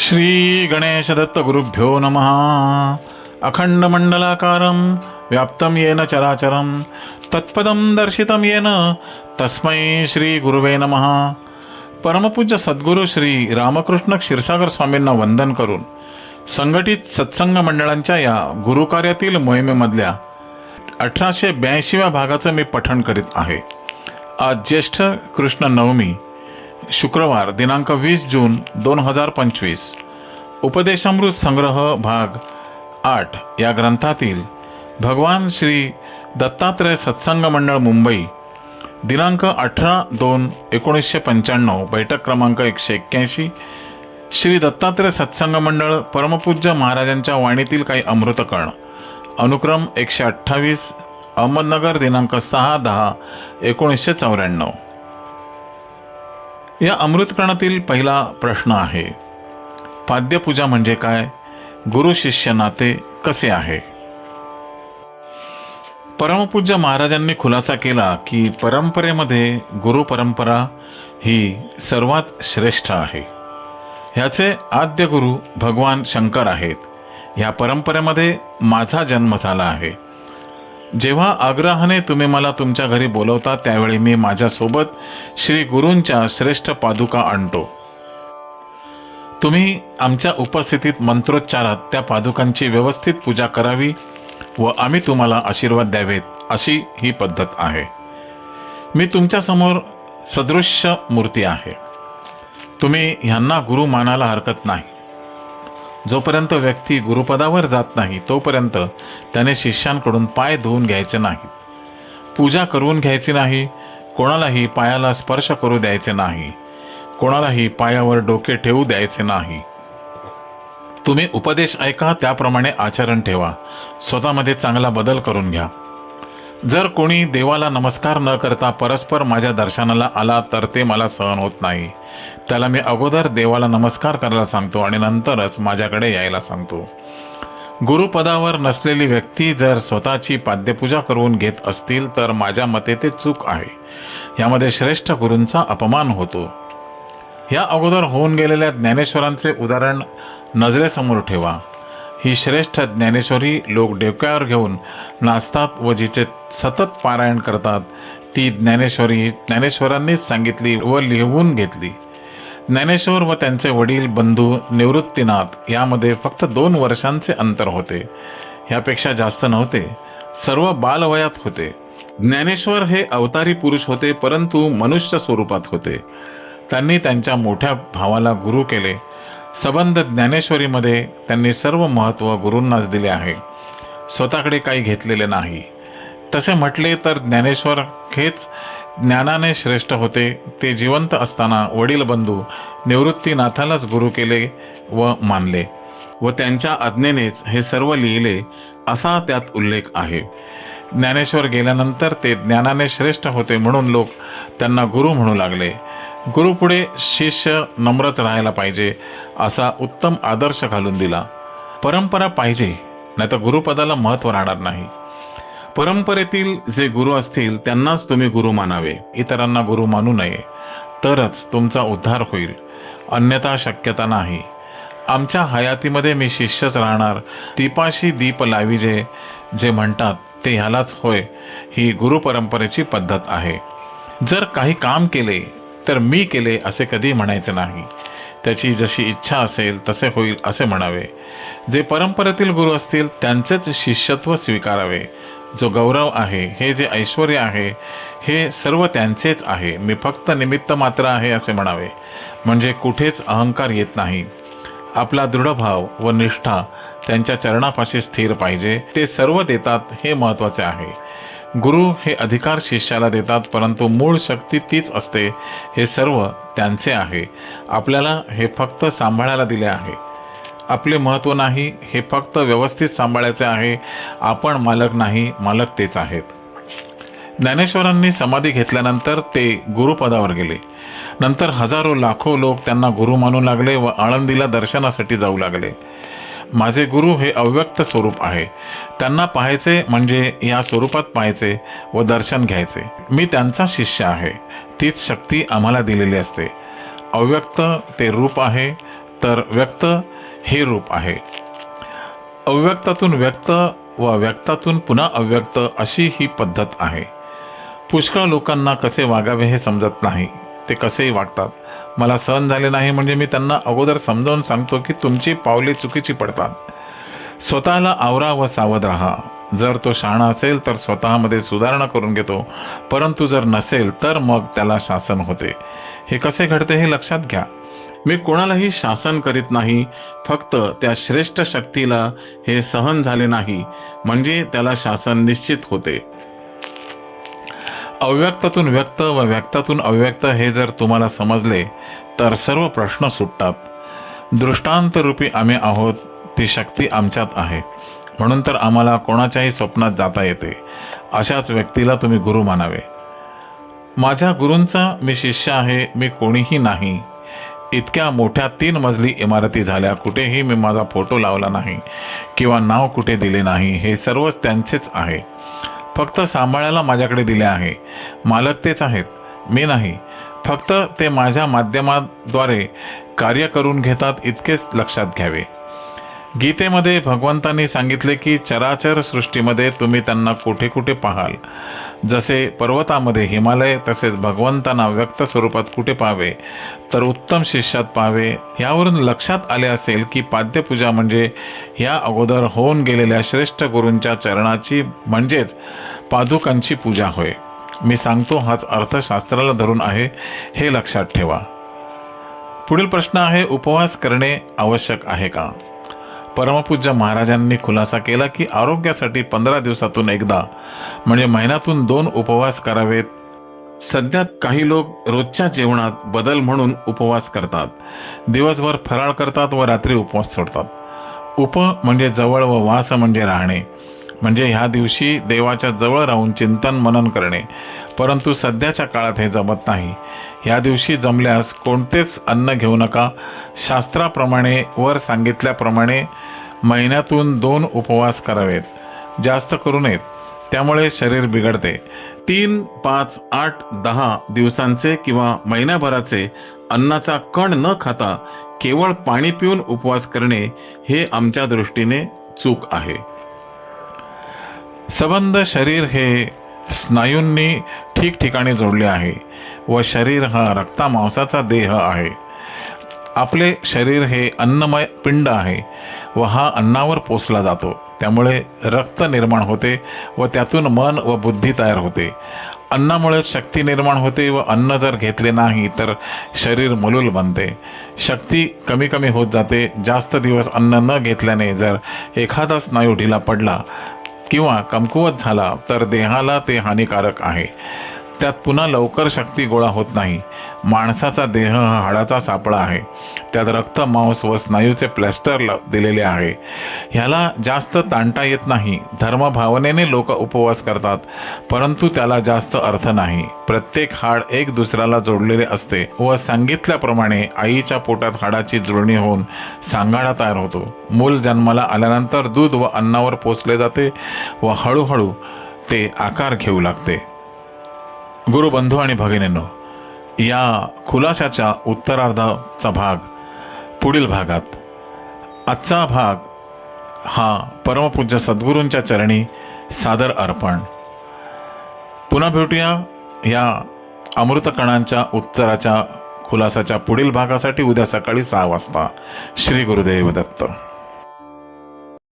श्री गणेश दत्त गुरुभ्यो नमः। अखंड मंडलाकारं व्याप्तं येन चराचरं तत्पदं दर्शितं येन तस्मै श्री गुरुवे नमः। परमपूज्य सद्गुरू श्री रामकृष्ण क्षीरसागर स्वामींना वंदन करून संघटित सत्संग मंडळांच्या या गुरुकार्यातील मोहिमेमधल्या अठराशे ब्याऐंशीव्या भागाचं मी पठण करीत आहे. आज ज्येष्ठ कृष्ण नवमी शुक्रवार दिनांक वीस जून दोन हजार पंचवीस. उपदेशामृत संग्रह भाग आठ या ग्रंथातील भगवान श्री दत्तात्रय सत्संग मंडळ मुंबई दिनांक अठरा दोन एकोणीसशे पंच्याण्णव बैठक क्रमांक एकशे एक्क्याऐंशी. श्री दत्तात्रय सत्संग मंडळ परमपूज्य महाराजांच्या वाणीतील काही अमृतकर्ण अनुक्रम एकशे अठ्ठावीस अहमदनगर दिनांक सहा दहा एकोणीसशे चौऱ्याण्णव. या अमृतकणातील पहिला प्रश्न आहे. पाद्यपूजा म्हणजे काय? गुरु शिष्य नाते कसे आहे? परमपूज्य महाराजांनी खुलासा केला की परंपरेमध्ये गुरु परंपरा ही सर्वात श्रेष्ठ आहे. ह्याचे आद्य गुरु भगवान शंकर आहेत. ह्या परंपरेमध्ये माझा जन्म झाला आहे. जेव्हा आग्रहाने तुम्ही मला तुमच्या घरी बोलवता त्यावेळी मी माझ्यासोबत श्री गुरूंच्या श्रेष्ठ पादुका आणतो. तुम्ही आमच्या उपस्थितीत मंत्रोच्चारात त्या पादुकांची व्यवस्थित पूजा करावी व आम्ही तुम्हाला आशीर्वाद द्यावेत अशी ही पद्धत आहे. मी तुमच्यासमोर सदृश्य मूर्ती आहे. तुम्ही ह्यांना गुरु मानायला हरकत नाही. जोपर्यंत व्यक्ती गुरुपदावर जात नाही तोपर्यंत त्याने शिष्यांकडून पाय धुवून घ्यायचे नाही पूजा करून घ्यायची नाही कोणालाही पायाला स्पर्श करू द्यायचे नाही कोणालाही पायावर डोके ठेवू द्यायचे नाही. तुम्ही उपदेश ऐका त्याप्रमाणे आचरण ठेवा. स्वतःमध्ये चांगला बदल करून घ्या. जर कोणी देवाला नमस्कार न करता परस्पर माझ्या दर्शनाला आला तर ते मला सहन होत नाही. त्याला मी अगोदर देवाला नमस्कार करायला सांगतो आणि नंतरच माझ्याकडे यायला सांगतो. गुरुपदावर नसलेली व्यक्ती जर स्वतःची पाद्यपूजा करून घेत असतील तर माझ्या मते ते चूक आहे. यामध्ये श्रेष्ठ गुरूंचा अपमान होतो. या अगोदर होऊन गेलेल्या ज्ञानेश्वरांचे उदाहरण नजरेसमोर ठेवा. ही श्रेष्ठ ज्ञानेश्वरी लोक डोक्यावर घेऊन नाचतात व जिचे सतत पारायण करतात ती ज्ञानेश्वरी ज्ञानेश्वरांनीच सांगितली व लिहून घेतली. ज्ञानेश्वर व त्यांचे वडील बंधू निवृत्तीनाथ यामध्ये फक्त दोन वर्षांचे अंतर होते. ह्यापेक्षा जास्त नव्हते. सर्व बालवयात होते. ज्ञानेश्वर हे अवतारी पुरुष होते परंतु मनुष्य स्वरूपात होते. त्यांनी त्यांच्या मोठ्या भावाला गुरु केले. सबंध ज्ञानेश्वरीमध्ये त्यांनी सर्व महत्त्व गुरूंनाच दिले आहे. स्वतःकडे काही घेतलेले नाही. तसे म्हटले तर ज्ञानेश्वर हेच ज्ञानाने श्रेष्ठ होते. ते जिवंत असताना वडील बंधू निवृत्तीनाथालाच गुरु केले व मानले व त्यांच्या आज्ञेनेच हे सर्व लिहिले असा त्यात उल्लेख आहे. ज्ञानेश्वर गेल्यानंतर ते ज्ञानाने श्रेष्ठ होते म्हणून लोक त्यांना गुरु म्हणू लागले. गुरुपुढे शिष्य नम्रच राहायला पाहिजे असा उत्तम आदर्श घालून दिला. परंपरा पाहिजे नाही तर गुरुपदाला महत्त्व राहणार नाही. परंपरेतील जे गुरु असतील त्यांनाच तुम्ही गुरु मानावे. इतरांना गुरु मानू नये. तरच तुमचा उद्धार होईल. अन्यथा शक्यता नाही. आमच्या हयातीमध्ये मी शिष्यच राहणार. दीपाशी दीप लाविजे जे म्हणतात ते ह्यालाच होय. ही गुरुपरंपरेची पद्धत आहे. जर काही काम केले तर मी केले असे कधी म्हणायचे नाही. त्याची जशी इच्छा असेल तसे होईल असे म्हणावे. जे परंपरेतील गुरु असतील त्यांचेच शिष्यत्व स्वीकारावे. जो गौरव आहे हे जे ऐश्वर आहे हे सर्व त्यांचेच आहे. मी फक्त निमित्त मात्र आहे असे म्हणावे. म्हणजे कुठेच अहंकार येत नाही. आपला दृढभाव व निष्ठा त्यांच्या चरणापाशी स्थिर पाहिजे. ते सर्व देतात हे महत्त्वाचे आहे. गुरु हे अधिकार शिष्याला देतात परंतु मूळ शक्ती तीच असते. हे सर्व त्यांचे आहे. आपल्याला हे फक्त सांभाळायला दिले आहे. आपले महत्त्व नाही हे फक्त व्यवस्थित सांभाळायचे आहे. आपण मालक नाही मालक तेच आहेत. ज्ञानेश्वरांनी समाधी घेतल्यानंतर ते गुरुपदावर गेले. नंतर हजारो लाखो लोक त्यांना गुरु मानू लागले व आळंदीला दर्शनासाठी जाऊ लागले. माझे गुरु हे अव्यक्त स्वरूप आहे. त्यांना पाहायचे म्हणजे या स्वरूपात पाहायचे व दर्शन घ्यायचे. मी त्यांचा शिष्य आहे. तीच शक्ती आम्हाला दिलेली असते. अव्यक्त ते रूप आहे तर व्यक्त हे रूप आहे. अव्यक्तातून व्यक्त व व्यक्तातून पुन्हा अव्यक्त अशी ही पद्धत आहे. पुष्कळ लोकांना कसे वागावे हे समजत नाही. ते कसेही वागतात. मला सहन झाले नाही म्हणजे मी त्यांना अगोदर समजावून सांगतो की तुमची पावले चुकीची पडतात. स्वतःला आवरा व सावध राहा. जर तो शहाणा असेल तर स्वतःमध्ये सुधारणा करून घेतो. परंतु जर नसेल तर मग त्याला शासन होते. हे कसे घडते हे लक्षात घ्या. मी कोणालाही शासन करीत नाही. फक्त त्या श्रेष्ठ शक्तीला हे सहन झाले नाही. म्हणजे त्याला शासन निश्चित होते. अव्यक्तातून व्यक्त व व्यक्तातून अव्यक्त हे जर तुम्हाला समजले तर सर्व प्रश्न सुटतात. दृष्टांतरूपी आम्ही आहोत ती शक्ती आमच्यात आहे. म्हणून तर आम्हाला कोणाच्याही स्वप्नात जाता येते. अशाच व्यक्तीला तुम्ही गुरु मानावे. माझ्या गुरूंचा मी शिष्य आहे मी कोणीही नाही. इतक्या मोठ्या तीन मजली इमारती झाल्या कुठेही मी माझा फोटो लावला नाही किंवा नाव कुठे दिले नाही हे सर्वच त्यांचेच आहे. फक्त सांभाळायला माझ्याकडे दिले आहे. मालक तेच आहेत. मी नाही. फक्त ते माझ्या माध्यमाद्वारे कार्य करून घेतात इतकेच लक्षात घ्यावे. गीतेमध्ये भगवंतांनी सांगितले की चराचर सृष्टीमध्ये तुम्ही त्यांना कुठे कुठे पाहाल. जसे पर्वतामध्ये हिमालय तसेच भगवंतांना व्यक्त स्वरूपात कुठे पाहावे तर उत्तम शिष्यात पाहावे. यावरून लक्षात आले असेल की पाद्यपूजा म्हणजे या अगोदर होऊन गेलेल्या श्रेष्ठ गुरूंच्या चरणाची म्हणजेच पादुकांची पूजा होय. मी सांगतो हाच अर्थशास्त्राला धरून आहे हे लक्षात ठेवा. पुढील प्रश्न आहे उपवास करणे आवश्यक आहे का? परमपूज्य महाराजांनी खुलासा केला की आरोग्यासाठी पंधरा दिवसातून एकदा म्हणजे महिन्यातून दोन उपवास करावेत. सध्या काही लोक रोजच्या जेवणात बदल म्हणून उपवास करतात. दिवसभर फराळ करतात व रात्री उपवास सोडतात. उप म्हणजे जवळ व वास म्हणजे राहणे. म्हणजे ह्या दिवशी देवाच्या जवळ राहून चिंतन मनन करणे. परंतु सध्याच्या काळात हे जमत नाही. ह्या दिवशी जमल्यास कोणतेच अन्न घेऊ नका. शास्त्राप्रमाणे वर सांगितल्याप्रमाणे महिन्यातून दोन उपवास करावेत. जास्त करू नयेत. त्यामुळे शरीर बिघडते. तीन पाच आठ दहा दिवसांचे किंवा महिन्याभराचे अन्नाचा कण न खाता केवळ पाणी पिऊन उपवास करणे हे आमच्या दृष्टीने चूक आहे. सबंध शरीर हे स्नायूंनी ठिकठिकाणी जोडले आहे व शरीर हा रक्ता मांसाचा देह आहे. आपले शरीर हे अन्नमय पिंड आहे. व हा अन्नावर पोचला जातो. त्यामुळे रक्त निर्माण होते व त्यातून मन व बुद्धी तयार होते. अन्नामुळे शक्ती निर्माण होते व अन्न जर घेतले नाही तर शरीर मलूल बनते. शक्ती कमी कमी होत जाते. जास्त दिवस अन्न न घेतल्याने जर एखादा स्नायू ढिला पडला किंवा कमकुवत झाला तर देहाला ते हानिकारक आहे. त्यात पुन्हा लवकर शक्ती गोळा होत नाही. माणसाचा देह हा हाडाचा सापळा आहे. त्यात रक्त मांस व स्नायूचे प्लॅस्टर ल- दिलेले आहे. ह्याला जास्त ताणता येत नाही. धर्मभावनेने लोक उपवास करतात परंतु त्याला जास्त अर्थ नाही. प्रत्येक हाड एक दुसऱ्याला जोडलेले असते व सांगितल्याप्रमाणे आईच्या पोटात हाडाची जुळणी होऊन सांगाडा तयार होतो. मूल जन्माला आल्यानंतर दूध व अन्नावर पोचले जाते व हळूहळू ते आकार घेऊ लागते. गुरुबंधू आणि भगिनींनो या खुलाशाच्या उत्तरार्धाचा भाग पुढील भागात. आजचा भाग हा परमपूज्य सद्गुरूंच्या चरणी सादर अर्पण. पुन्हा भेटूया या अमृतकणांच्या उत्तराच्या खुलासाच्या पुढील भागासाठी उद्या सकाळी सहा वाजता. श्री गुरुदेव दत्त.